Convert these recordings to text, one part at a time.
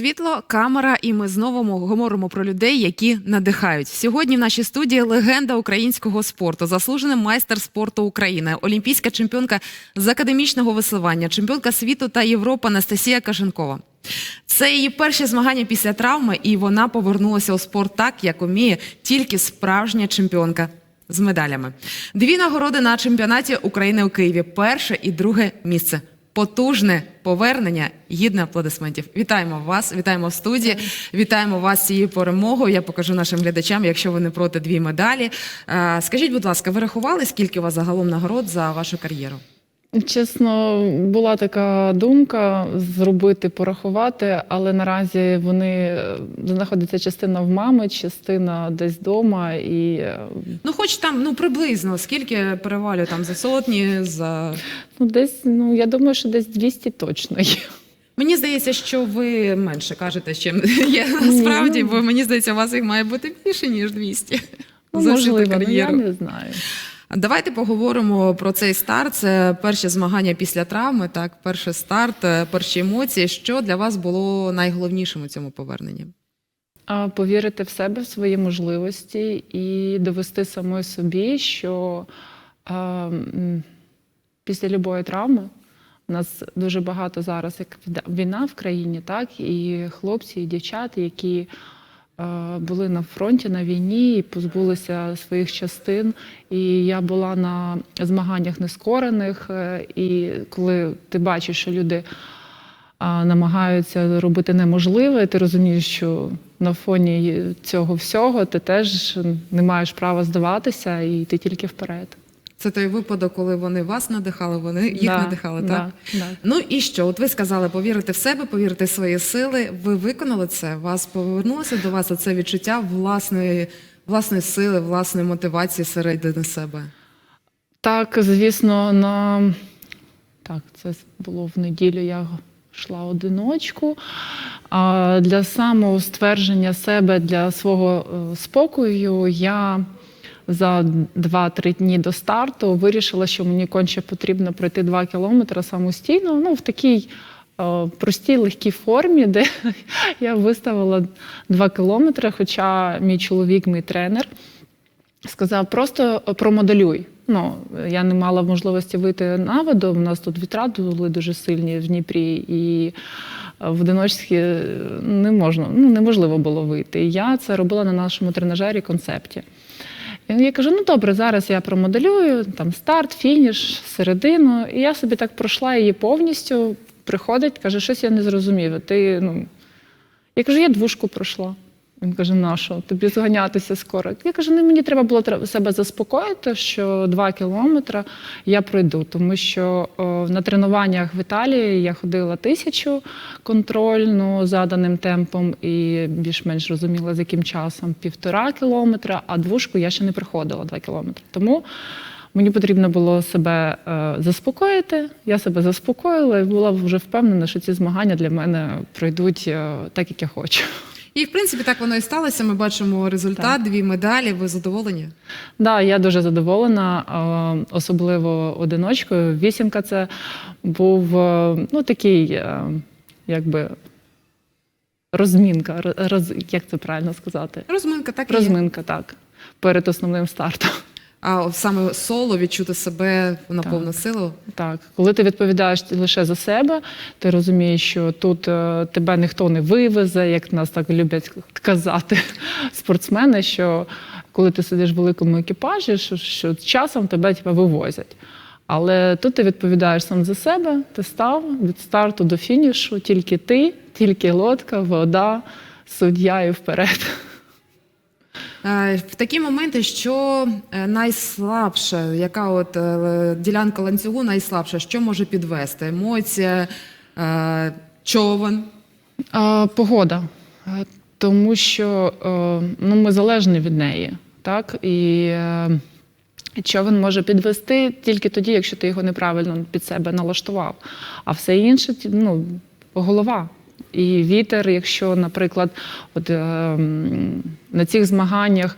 Світло, камера, і ми знову говоримо про людей, які надихають. Сьогодні в нашій студії легенда українського спорту, заслужений майстер спорту України, олімпійська чемпіонка з академічного веслування, чемпіонка світу та Європи Анастасія Каженкова. Це її перші змагання після травми, і вона повернулася у спорт так, як уміє тільки справжня чемпіонка з медалями. Дві нагороди на чемпіонаті України у Києві. Перше і друге місце. Потужне повернення, гідне аплодисментів. Вітаємо вас, вітаємо в студії, вітаємо вас цією перемогою. Я покажу нашим глядачам, якщо ви не проти дві медалі. Е, Скажіть, будь ласка, ви рахували, скільки у вас загалом нагород за вашу кар'єру? Чесно, була така думка зробити, порахувати, але наразі вони е, знаходиться частина в мами, частина десь вдома. І е, Ну, хоч там, ну приблизно, скільки перевалює там за сотні, за ну, десь, ну я думаю, що десь 200 точно є. Мені здається, що ви менше кажете, чим є насправді, ну. бо мені здається, у вас їх має бути більше, ніж 200. Ну, за можливо, ну, я не знаю. Давайте поговоримо про цей старт. Це перші змагання після травми, так, перший старт, е, перші емоції. Що для вас було найголовнішим у цьому поверненні? Повірити в себе, в свої можливості і довести самої собі, що а, після любої травми у нас дуже багато зараз як війна в країні, так і хлопці, і дівчата, які були на фронті на війні і позбулися своїх частин. І я була на змаганнях нескорених, е, і коли ти бачиш, що люди намагаються робити неможливе. Ти розумієш, що на фоні цього всього ти теж не маєш права здаватися і йти тільки вперед. Це той випадок, коли вони вас надихали, вони їх Да, надихали, так? да, да. Ну і що? От ви сказали повірити в себе, повірити в свої сили. Ви виконали це? Вас повернулося до вас оце відчуття власної, власної сили, власної мотивації середини себе. Так, звісно, на так, це було в неділю. Я йшла одиночку. А для самоствердження себе, для свого е, спокою, я за 2-3 дні до старту вирішила, що мені конче потрібно пройти 2 кілометри самостійно. Ну, в такій е, простій легкій формі, де я виставила 2 кілометри, хоча мій чоловік, мій тренер, сказав, просто промоделюй. Ну, я не мала можливості вийти на воду. У нас тут вітра були дуже сильні в Дніпрі, і в одиночці не можна, ну, неможливо було вийти. Я це робила на нашому тренажері концепті. Я кажу: ну добре, зараз я промоделюю там старт, фініш, середину. І я собі так пройшла її повністю. Приходить, каже, щось я не зрозумів. Ти, ну... Я кажу, я двушку пройшла. Він каже, на що? Тобі зганятися скоро. Я кажу, ну мені треба було себе заспокоїти, що два кілометри я пройду, тому що о, на тренуваннях в Італії я ходила тисячу контрольну заданим темпом і більш-менш розуміла, з яким часом півтора кілометра, а двушку я ще не приходила два кілометри. Тому мені потрібно було себе е, заспокоїти. Я себе заспокоїла і була вже впевнена, що ці змагання для мене пройдуть е, так, як я хочу. І в принципі так воно і сталося. Ми бачимо результат, дві медалі. Ви задоволені? Да, я дуже задоволена, особливо одиночкою. Вісімка це був е, ну, такий, е, якби. Розмінка, роз- як це правильно сказати? Розминка, так і є. Розминка, так, перед основним стартом. А саме соло відчути себе на Так. повну силу. Так, коли ти відповідаєш лише за себе, ти розумієш, що тут е, тебе ніхто не вивезе, як нас так люблять казати спортсмени, що коли ти сидиш в великому екіпажі, що, що часом тебе типу, вивозять. Але тут ти відповідаєш сам за себе, ти став від старту до фінішу, тільки ти, тільки лодка, вода, суддя і вперед. Е, В такі моменти, що е, найслабше, яка от е, ділянка ланцюгу найслабша, що може підвести? Емоція, човен. Погода. Тому що ну, ми залежні від неї. Так? І човен може підвести тільки тоді, якщо ти його неправильно під себе налаштував. А все інше ну, голова. І вітер, якщо, наприклад, от, е, на цих змаганнях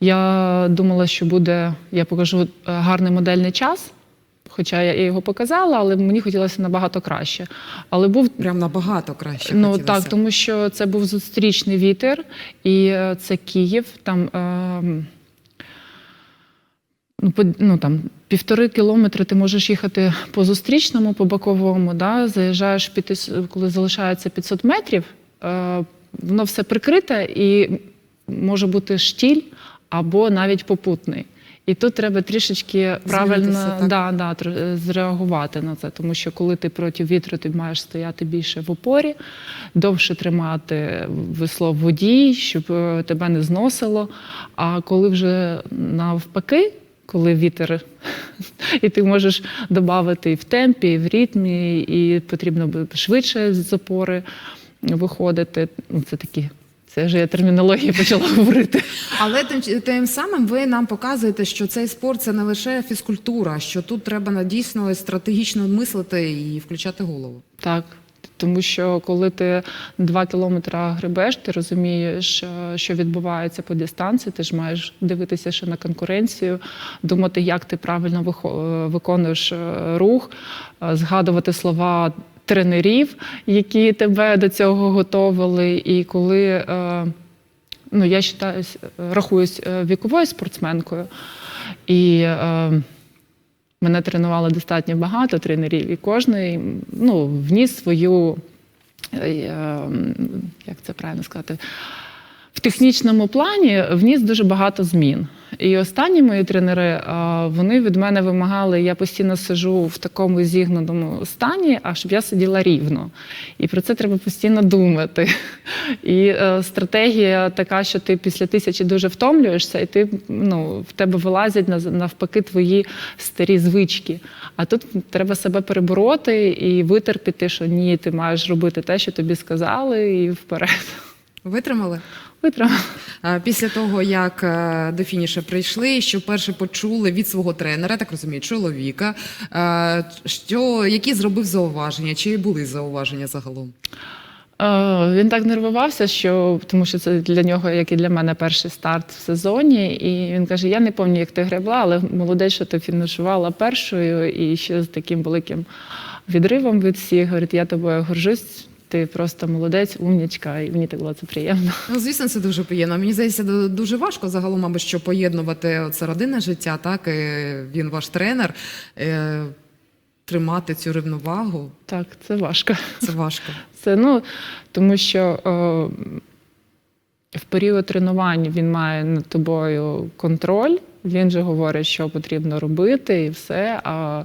я думала, що буде, я покажу е, гарний модельний час. Хоча я його показала, але мені хотілося набагато краще. Але був Прям набагато краще. Ну хотілося. так, тому що це був зустрічний вітер, і е, це Київ. Там, ем, ну, по, ну, там півтори кілометри ти можеш їхати по зустрічному, по боковому. Да? Заїжджаєш під, коли залишається 500 метрів, е, воно все прикрите і може бути штіль або навіть попутний. І тут треба трішечки правильно да, да, зреагувати на це, тому що коли ти проти вітру, ти маєш стояти більше в опорі, довше тримати весло в воді, щоб е, тебе не зносило. А коли вже навпаки, коли вітер, і ти можеш додати і в темпі, і в ритмі, і потрібно швидше з опори виходити. Ну, це такі. Це вже я термінології почала говорити. Але тим, тим самим ви нам показуєте, що цей спорт це не лише фізкультура, що тут треба дійсно стратегічно мислити і включати голову. Так. Тому що коли ти два кілометри гребеш, ти розумієш, е, що відбувається по дистанції. Ти ж маєш дивитися ще на конкуренцію, думати, як ти правильно е, виконуєш е, рух, згадувати слова тренерів, які тебе до цього готовили. І коли ну, я рахуюсь віковою спортсменкою, і мене тренувало достатньо багато тренерів, і кожен ну, вніс свою, е, е, як це правильно сказати, в технічному плані вніс дуже багато змін. І останні мої тренери вони від мене вимагали, я постійно сижу в такому зігнаному стані, а щоб я сиділа рівно. І про це треба постійно думати. І е, стратегія така, що ти після тисячі дуже втомлюєшся, і ти ну, в тебе вилазять навпаки твої старі звички. А тут треба себе перебороти і витерпіти, що ні, ти маєш робити те, що тобі сказали, і вперед. Витримали? Витримала. Після того, як е, до фініша прийшли, що перше почули від свого тренера, так розумію, чоловіка, е, що які зробив зауваження, чи були зауваження загалом? Е, Він так нервувався, що тому що це для нього, як і для мене, перший старт в сезоні. І він каже: Я не пам'ятаю, як ти гребла, але молодець, що ти фінішувала першою і ще з таким великим відривом від всіх. Говорить, я тобою горжусь. Ти просто молодець, умнічка, і мені так було це приємно. Ну, звісно, це дуже приємно. Мені здається, дуже важко загалом, мабуть, що поєднувати це родинне життя, так і він ваш тренер. Е, Тримати цю рівновагу Так, це важко. це важко. Це ну тому що е, в період тренувань він має над тобою контроль. Він же говорить, що потрібно робити, і все. А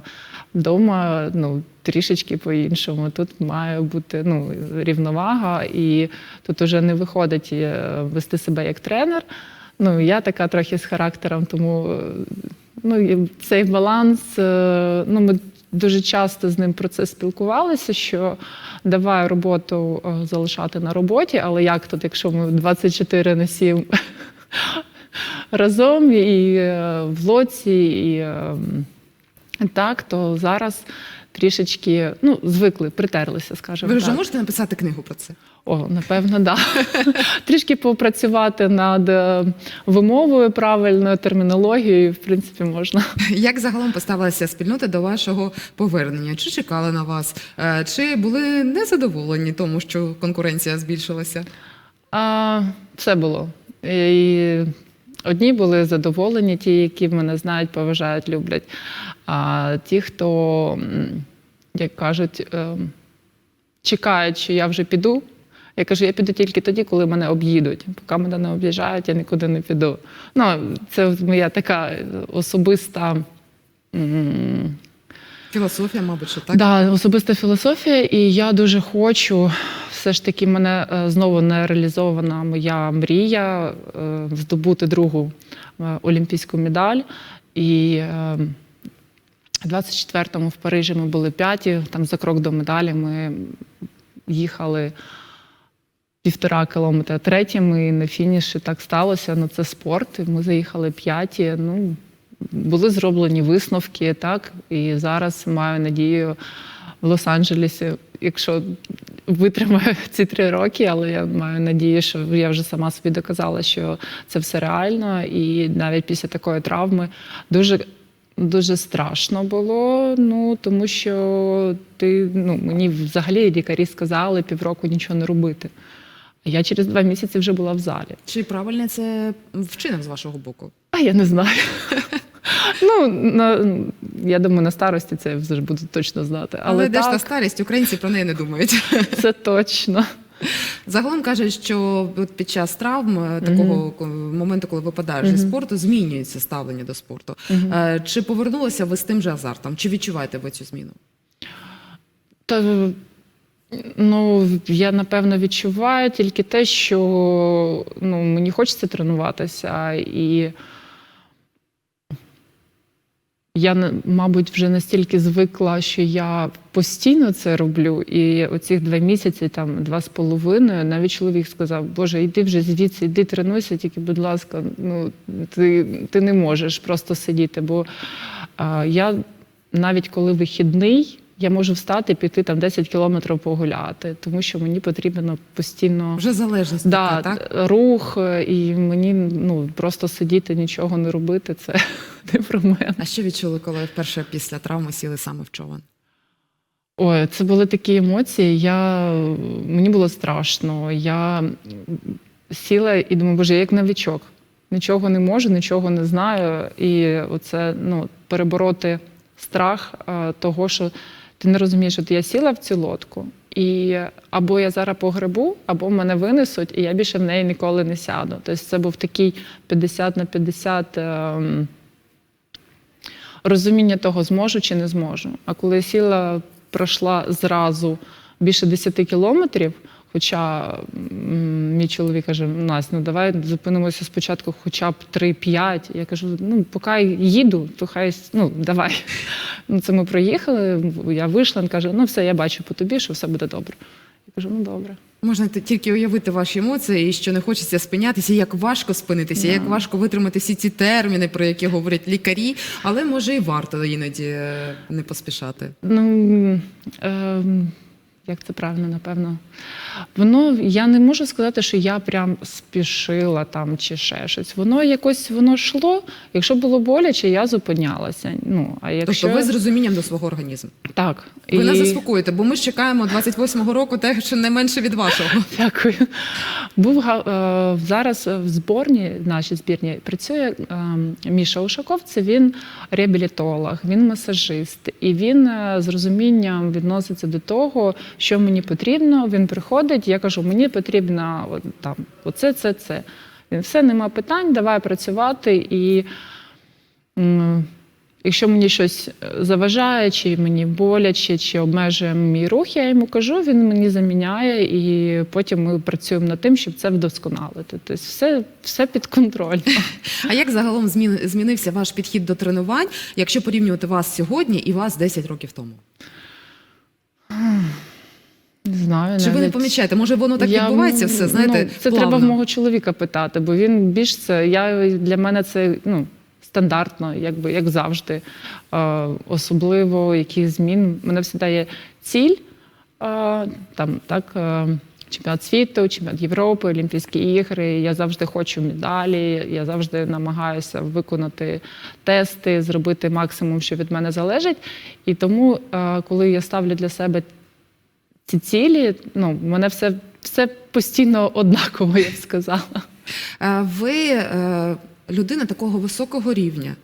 вдома ну, трішечки по-іншому. Тут має бути ну, рівновага, і тут уже не виходить е, вести себе як тренер. Ну, я така трохи з характером, тому е, ну, цей баланс. е, Ну, ми дуже часто з ним про це спілкувалися, що давай роботу залишати на роботі, але як тут, якщо ми 24 на 7 разом і е, в лоці, і е, так, то зараз трішечки ну, звикли, притерлися, скажімо Ви вже так. можете написати книгу про це? О, напевно, да. Трішки попрацювати над е, вимовою правильною, термінологією, в принципі, можна. Як загалом поставилася спільнота до вашого повернення? Чи чекали на вас? Чи були незадоволені тому, що конкуренція збільшилася? А, все було. І одні були задоволені, ті, які мене знають, поважають, люблять. А ті, хто, як кажуть, е, чекають, що я вже піду. Я кажу, я піду тільки тоді, коли мене об'їдуть. Поки мене не об'їжджають, я нікуди не піду. Ну, це моя така особиста. Філософія, мабуть, що так? Да, особиста філософія, і я дуже хочу. Все ж таки, мене е, знову не реалізована моя мрія е, здобути другу е, олімпійську медаль. І в 24-му в Парижі ми були п'яті, там за крок до медалі ми їхали півтора кілометра третіми, і на фініші так сталося. Ну, це спорт. Ми заїхали п'яті. Ну, були зроблені висновки, так, і зараз маю надію в Лос-Анджелесі, якщо витримаю ці три роки, але я маю надію, що я вже сама собі доказала, що це все реально, і навіть після такої травми дуже Дуже страшно було, ну тому що ти ну мені взагалі лікарі сказали півроку нічого не робити. А я через два місяці вже була в залі. Чи правильний це вчинок з вашого боку? А я не знаю. Ну, на, я думаю, на старості це вже буду точно знати. Але, Але, де ж та старість, українці про неї не думають. це точно. Загалом кажуть, що під час травм е, такого ко- моменту, коли випадаєш зі спорту, змінюється ставлення до спорту. Мгм. Е, Чи повернулися ви з тим же азартом? Чи відчуваєте ви цю зміну? Та, ну, я напевно відчуваю тільки те, що ну, мені хочеться тренуватися, і я, мабуть, вже настільки звикла, що я постійно це роблю. І оцих два місяці, там два з половиною, навіть чоловік сказав: Боже, йди вже звідси, йди тренуйся, тільки, будь ласка, ну ти, ти не можеш просто сидіти. Бо а, я навіть коли вихідний, я можу встати, піти там 10 кілометрів погуляти, тому що мені потрібно постійно Вже залежність да, така, так? рух, і мені ну просто сидіти, нічого не робити. Це не про мене. А що відчули, коли вперше після травми сіли саме в човен? Ой, це були такі емоції. Я мені було страшно. Я сіла і думаю, боже, я як новічок. Нічого не можу, нічого не знаю. І оце ну, перебороти страх е, того, що ти не розумієш, от я сіла в цю лодку, і або я зараз погребу, або мене винесуть, і я більше в неї ніколи не сяду. Тобто це був такий 50 на 50 ем, розуміння того, зможу чи не зможу. А коли я сіла, пройшла зразу більше 10 кілометрів. Хоча мій чоловік каже: Настя, ну давай зупинимося спочатку хоча б 3-5. Я кажу, ну поки їду, то хай ну давай. Ну це ми проїхали. Я вийшла, він каже: ну все, я бачу по тобі, що все буде добре. Кажу, ну добре. Можна тільки уявити ваші емоції, і що не хочеться спинятися, як важко спинитися, yeah. як важко витримати всі ці терміни, про які говорять лікарі, але може і варто іноді е, не поспішати. Ну е, як це правильно, напевно. Воно я не можу сказати, що я прям спішила там чи ще щось. Воно якось воно йшло. Якщо було боляче, я зупинялася. Ну а якщо Тобто ви з розумінням до свого організму. так Ви нас заспокоїте, бо ми ж чекаємо 28-го року те, що не менше від вашого. Дякую. Був е, зараз в зборні, в нашій збірні, працює е, Міша Ушаков. Це він реабілітолог, він масажист, і він е, з розумінням відноситься до того, що мені потрібно. Він приходить, я кажу, мені потрібно от, там, оце, це, це. Він все, нема питань, давай працювати і. Якщо мені щось е, заважає, чи мені боляче, чи обмежує мій рух, я йому кажу, він мені заміняє, і потім ми працюємо над тим, щоб це вдосконалити. Тобто все, все під контролем. А як загалом змін, змінився ваш підхід до тренувань, якщо порівнювати вас сьогодні і вас 10 років тому? Не знаю. Чи ви не навіть. помічаєте? Може, воно так Я, відбувається все, знаєте? Ну, це плавно? треба в мого чоловіка питати, бо він більш це. Я для мене це ну, стандартно, якби як завжди. Е, особливо які змін. У мене завжди є ціль. Е, там так. Е, Чемпіонат світу, чемпіонат Європи, Олімпійські ігри. Я завжди хочу медалі. Я завжди намагаюся виконати тести, зробити максимум, що від мене залежить. І тому, е, коли я ставлю для себе ці цілі, ну, мене все, все постійно однаково, я б сказала. Е, Ви е, людина такого високого рівня.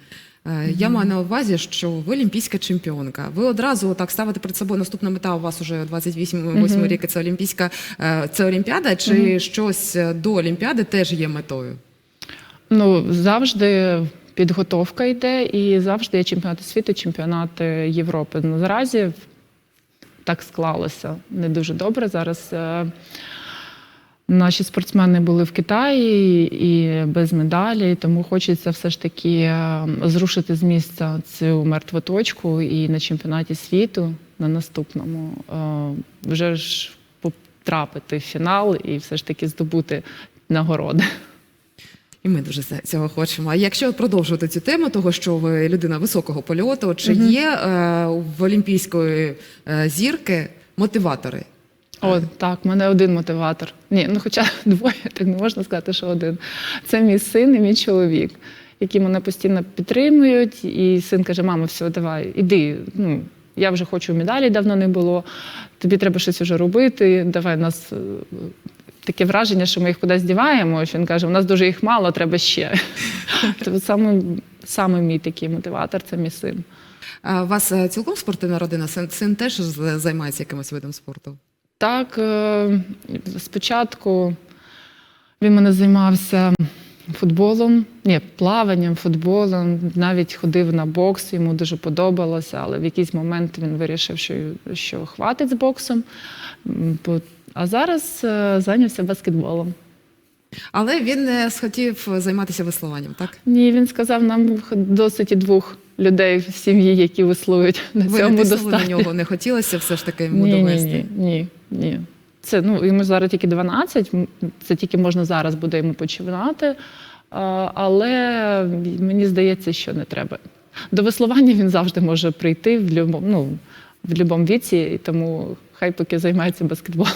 Е, Я маю на увазі, що ви олімпійська чемпіонка. Ви одразу так ставите перед собою наступна мета. У вас уже 28 Мгм. рік. і Це олімпійська це Олімпіада. Чи щось до Олімпіади теж є метою? Ну, завжди підготовка йде, і завжди є чемпіонати світу, чемпіонати Європи. Ну, наразі так склалося не дуже добре. Зараз е, наші спортсмени були в Китаї і без медалі, тому хочеться все ж таки е, зрушити з місця цю мертву точку і на чемпіонаті світу на наступному е, вже ж потрапити в фінал і все ж таки здобути нагороди. І ми дуже цього хочемо. А якщо продовжувати цю тему, того що ви людина високого польоту, чи Мгм. є е, в олімпійської е, зірки мотиватори? О, так, в мене один мотиватор. Ні, ну хоча двоє, так не можна сказати, що один. Це мій син і мій чоловік. які мене постійно підтримують. І син каже: Мама, все, давай, іди. Ну, я вже хочу медалі, давно не було. Тобі треба щось вже робити. Давай нас. Таке враження, що ми їх кудись діваємо. Що він каже, у нас дуже їх мало, треба ще. Тобто саме, саме мій такий мотиватор це мій син. А У вас е, цілком спортивна родина? Син, син теж займається якимось видом спорту? Так, е, спочатку він мене займався футболом, ні, плаванням, футболом, навіть ходив на бокс, йому дуже подобалося, але в якийсь момент він вирішив, що, що хватить з боксом. По- А зараз е, зайнявся баскетболом. Але він е, схотів займатися веслуванням, так? Ні, він сказав, нам досить і двох людей в сім'ї, які веслують. На Ви цьому не тиснули на нього, не хотілося все ж таки йому Ні, довести? ні, ні, ні. Це ну йому зараз тільки 12, Це тільки можна зараз буде йому починати. Але мені здається, що не треба. До веслування він завжди може прийти в будь-якому ну, в будь-якому віці, тому хай поки займається баскетболом.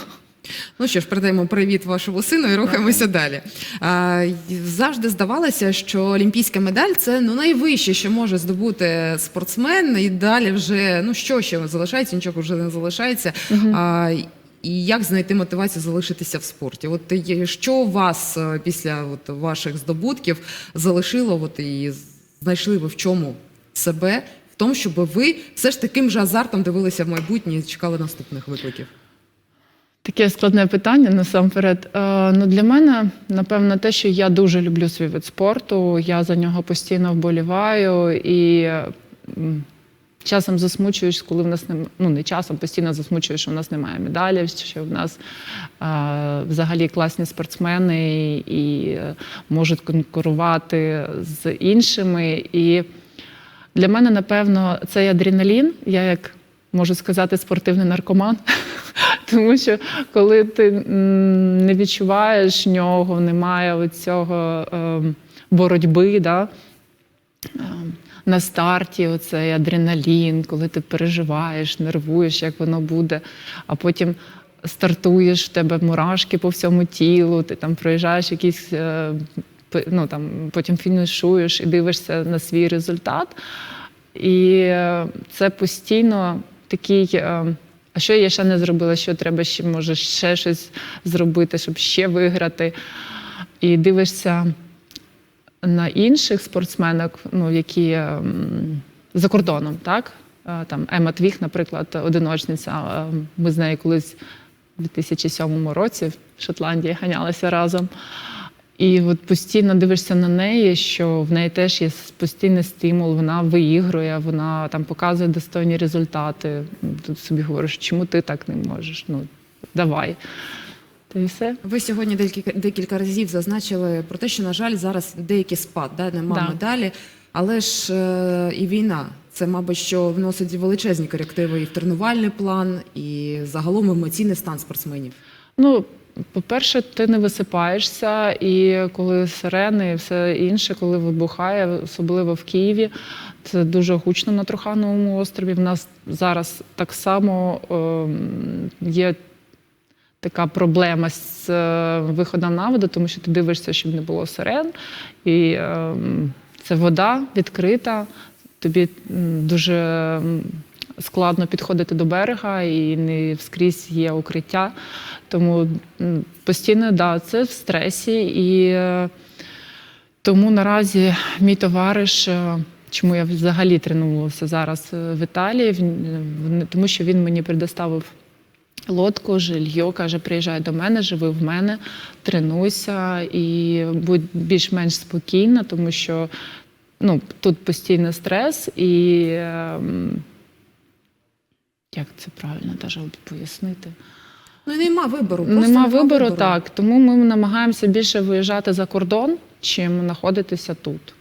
Ну що ж, передаємо привіт вашому сину і рухаємося далі. А, завжди здавалося, що олімпійська медаль це ну найвище, що може здобути спортсмен, і далі вже ну що ще залишається, нічого вже не залишається. А, і як знайти мотивацію залишитися в спорті? От що вас е, після от, ваших здобутків залишило, от і знайшли ви в чому себе, в тому, щоб ви все ж таким же азартом дивилися в майбутнє і чекали наступних викликів? Таке складне питання насамперед. Е, Ну, для мене, напевно, те, що я дуже люблю свій вид спорту, я за нього постійно вболіваю і часом засмучуюсь, коли в нас немає, ну не часом, постійно засмучуюсь, що в нас немає медалів, що в нас е, взагалі класні спортсмени і е, можуть конкурувати з іншими. І для мене, напевно, цей адреналін, я як можу сказати, спортивний наркоман. Тому що коли ти не відчуваєш нього, немає цього боротьби, да? ем, на старті оцей адреналін, коли ти переживаєш, нервуєш, як воно буде, а потім стартуєш, в тебе мурашки по всьому тілу, ти там проїжджаєш якісь. е, Ну, там, потім фінішуєш і дивишся на свій результат. І е, це постійно такий. е, А що я ще не зробила? Що треба ще може ще щось зробити, щоб ще виграти? І дивишся на інших спортсменок, ну які ем, за кордоном, так? Е, Там Ема Твіх, наприклад, одиночниця. Е, Ми з нею колись у 2007 році в Шотландії ганялися разом. І от постійно дивишся на неї, що в неї теж є постійний стимул, вона виігрує, вона там показує достойні результати. Тут собі говориш, чому ти так не можеш? Ну, давай. Та і все. Ви сьогодні декілька, декілька разів зазначили про те, що, на жаль, зараз деякий спад, да, нема Да. медалі, але ж е, і війна. Це, мабуть, що вносить величезні корективи і в тренувальний план, і загалом емоційний стан спортсменів. Ну, по-перше, ти не висипаєшся, і коли сирени і все інше, коли вибухає, особливо в Києві, це дуже гучно на Трухановому острові. В нас зараз так само ем, є така проблема з е, виходом на воду, тому що ти дивишся, щоб не було сирен, і ем, це вода відкрита. Тобі дуже складно підходити до берега, і не вскрізь є укриття. Тому постійно да, це в стресі. І е, тому наразі мій товариш, е, чому я взагалі тренувалася зараз е, в Італії, тому що він мені предоставив лодку, жилье, каже, приїжджай до мене, живи в мене, тренуйся і будь більш-менш спокійна, тому що ну, тут постійний стрес і. Як це правильно даже пояснити? Ну нема вибору. просто Нема вибору, так. Тому ми намагаємося більше виїжджати за кордон, чим знаходитися тут.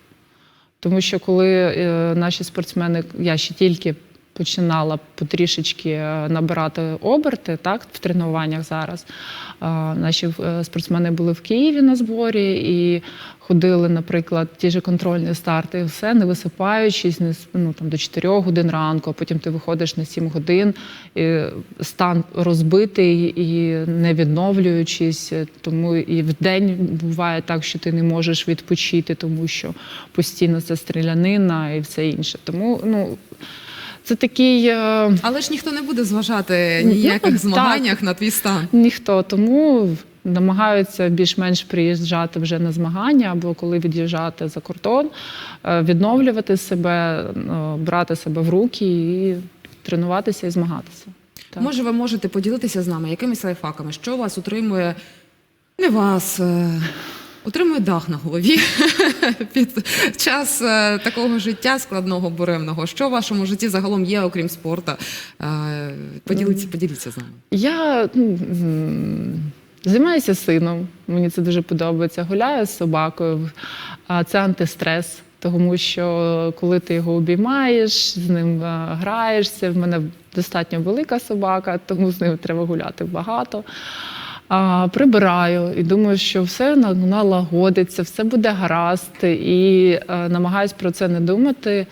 Тому що коли е, наші спортсмени, я ще тільки починала потрішечки е, набирати оберти так, в тренуваннях зараз. Е, Наші е, спортсмени були в Києві на зборі і ходили, наприклад, ті ж контрольні старти, і все, не висипаючись не, ну, там, до 4 годин ранку, а потім ти виходиш на 7 годин, і стан розбитий і не відновлюючись. Тому і в день буває так, що ти не можеш відпочити, тому що постійно це стрілянина і все інше. Тому ну, це такий. е, Але ж ніхто не буде зважати Ну, ніяких так. змаганнях на твій стан. Ніхто тому намагаються більш-менш приїжджати вже на змагання або коли від'їжджати за кордон, е, відновлювати себе, е, брати себе в руки і тренуватися і змагатися. Так. Може, ви можете поділитися з нами якимись лайфхаками, що вас утримує, не вас, утримує дах на голові під час е, такого життя складного, буремного. Що в вашому житті загалом є, окрім спорту? Е, Поділіться, поділіться з нами. Я ну, займаюся сином, мені це дуже подобається. Гуляю з собакою, а це антистрес. Тому що коли ти його обіймаєш, з ним е, граєшся, в мене достатньо велика собака, тому з ним треба гуляти багато. А, прибираю і думаю, що все налагодиться, все буде гаразд, і е, намагаюсь про це не думати.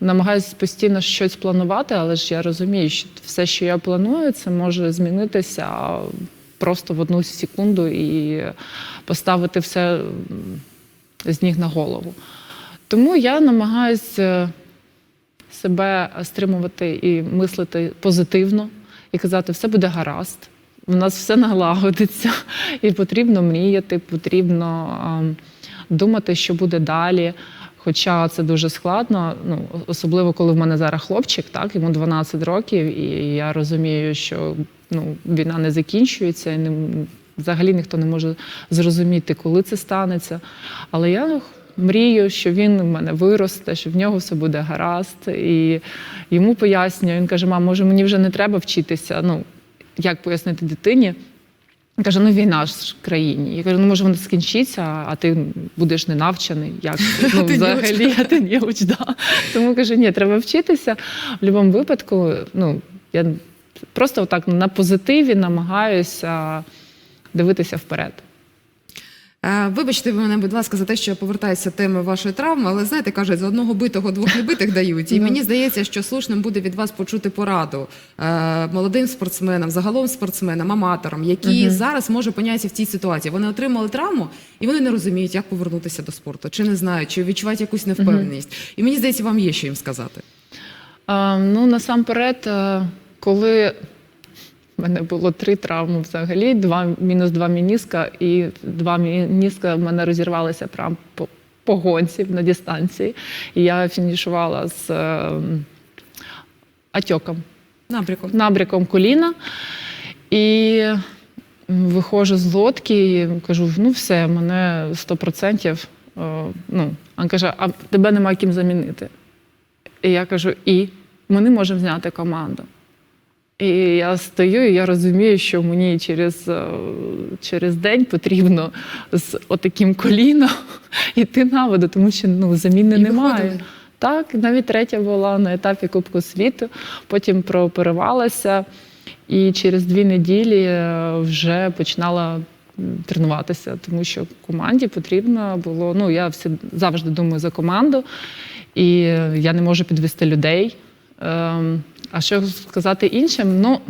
Намагаюсь постійно щось планувати, але ж я розумію, що все, що я планую, це може змінитися просто в одну секунду і поставити все з ніг на голову. Тому я намагаюся себе стримувати і мислити позитивно і казати, все буде гаразд. У нас все налагодиться, і потрібно мріяти, потрібно ем, думати, що буде далі. Хоча це дуже складно, ну особливо коли в мене зараз хлопчик, так йому 12 років, і я розумію, що ну, війна не закінчується, і не, взагалі ніхто не може зрозуміти, коли це станеться. Але я мрію, що він в мене виросте, що в нього все буде гаразд. І йому пояснюю, він каже: мам, може мені вже не треба вчитися. Ну, як пояснити дитині? Я каже, ну війна ж в країні. Я кажу, ну може вона скінчиться, а ти будеш не навчений. Як ну, Ти взагалі, а ти не уч, да. Тому каже, ні, треба вчитися. В будь-якому випадку, ну я просто отак на позитиві намагаюся дивитися вперед. Е, Вибачте ви мене, будь ласка, за те, що я повертаюся теми вашої травми, але знаєте, кажуть, за одного битого двох небитих дають. І Ну. мені здається, що слушним буде від вас почути пораду е, молодим спортсменам, загалом спортсменам, аматорам, які Мгм. зараз може опиняються в цій ситуації. Вони отримали травму і вони не розуміють, як повернутися до спорту, чи не знають, чи відчувають якусь невпевненість. І мені здається, вам є що їм сказати. А, ну, насамперед, е, коли в мене було три травми взагалі, два, мінус два мініска, і два мініска в мене розірвалися прямо по, по гонці на дистанції. І я фінішувала з е, атьоком, Набряком. набряком коліна. І виходжу з лодки і кажу: ну все, мене 100%. е, Ну, він каже, а тебе нема ким замінити. І я кажу, і ми не можемо зняти команду. І я стою, і я розумію, що мені через, е, через день потрібно з отаким коліном йти на воду, тому що ну, заміни І немає. виходили. Так, навіть третя була на етапі Кубку світу, потім прооперувалася, і через дві неділі е, вже починала тренуватися, тому що команді потрібно було. Ну, я всі, завжди думаю за команду, і е, я не можу підвести людей. Ем, А що сказати іншим? Ну,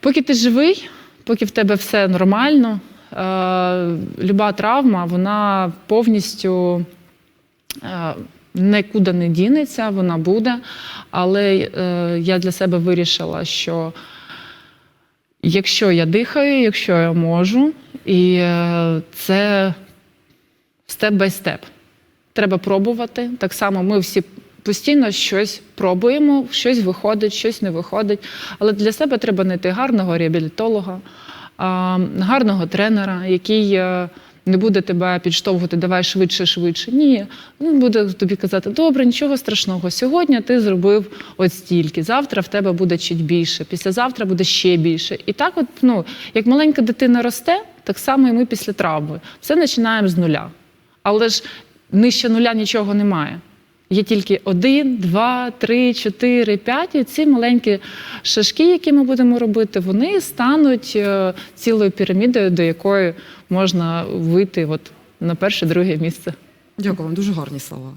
поки ти живий, поки в тебе все нормально, е, люба травма, вона повністю е, нікуди не дінеться, вона буде. Але е, я для себе вирішила, що якщо я дихаю, якщо я можу, і е, це степ бай степ. Треба пробувати. Так само ми всі постійно щось пробуємо, щось виходить, щось не виходить. Але для себе треба знайти гарного реабілітолога, гарного тренера, який е, не буде тебе підштовхувати, давай швидше, швидше. Ні, він буде тобі казати, добре, нічого страшного. Сьогодні ти зробив от стільки, завтра в тебе буде чуть більше, післязавтра буде ще більше. І так, от, ну, як маленька дитина росте, так само і ми після травми. Все починаємо з нуля. Але ж нижче нуля нічого немає. Є тільки один, два, три, чотири, п'ять. І ці маленькі шашки, які ми будемо робити, вони стануть е, цілою пірамідою, до якої можна вийти от на перше, друге місце. Дякую вам, дуже гарні слова.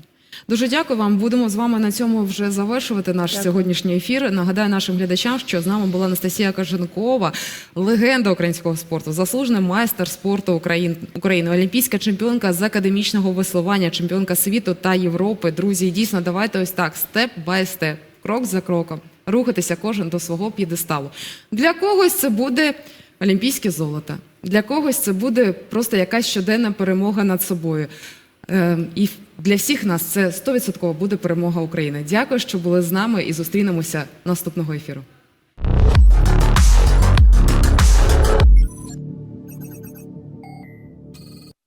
Дуже дякую вам. Будемо з вами на цьому вже завершувати наш Дякую. сьогоднішній ефір. Нагадаю нашим глядачам, що з нами була Анастасія Каженкова, легенда українського спорту, заслужений майстер спорту України, України, олімпійська чемпіонка з академічного веслування, чемпіонка світу та Європи. Друзі, дійсно, давайте ось так, степ бай степ, крок за кроком, рухатися кожен до свого п'єдесталу. Для когось це буде олімпійське золото, для когось це буде просто якась щоденна перемога над собою. Е, І для всіх нас це 100% буде перемога України. Дякую, що були з нами і зустрінемося наступного ефіру.